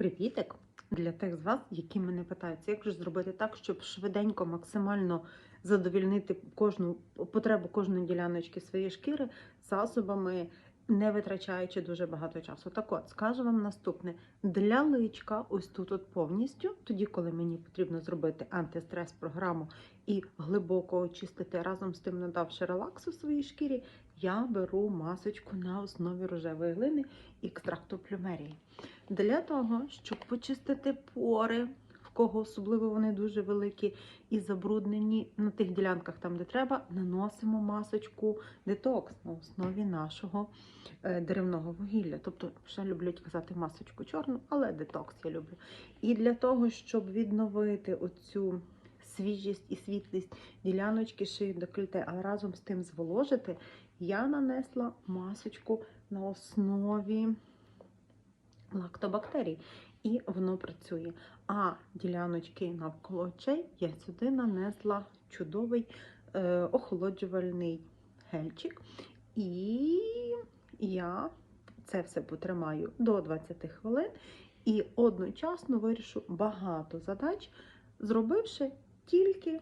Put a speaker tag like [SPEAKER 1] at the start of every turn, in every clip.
[SPEAKER 1] Привітик! Для тих з вас, які мене питаються, як же зробити так, щоб швиденько, максимально задовільнити кожну потребу кожної діляночки своєї шкіри засобами, не витрачаючи дуже багато часу. Так от, скажу вам наступне: для личка, ось тут от повністю, тоді, коли мені потрібно зробити антистрес-програму і глибоко очистити разом з тим, надавши релаксу своїй шкірі, я беру масочку на основі рожевої глини і екстракту плюмерії. Для того, щоб почистити пори, кого особливо вони дуже великі і забруднені на тих ділянках, там де треба, наносимо масочку детокс на основі нашого е, деревного вугілля. Тобто, ще люблять казати масочку чорну, але детокс я люблю. І для того, щоб відновити оцю свіжість і світлість діляночки шиї декольте, але разом з тим зволожити, я нанесла масочку на основі лактобактерій. І воно працює. А діляночки навколо очей я сюди нанесла чудовий е, охолоджувальний гельчик. І я це все потримаю до 20 хвилин і одночасно вирішу багато задач, зробивши тільки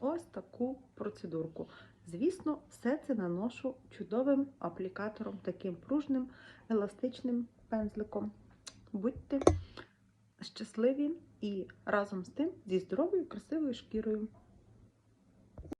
[SPEAKER 1] ось таку процедурку. Звісно, все це наношу чудовим аплікатором, таким пружним, еластичним пензликом. Будьте щасливі і разом з тим зі здоровою, красивою шкірою.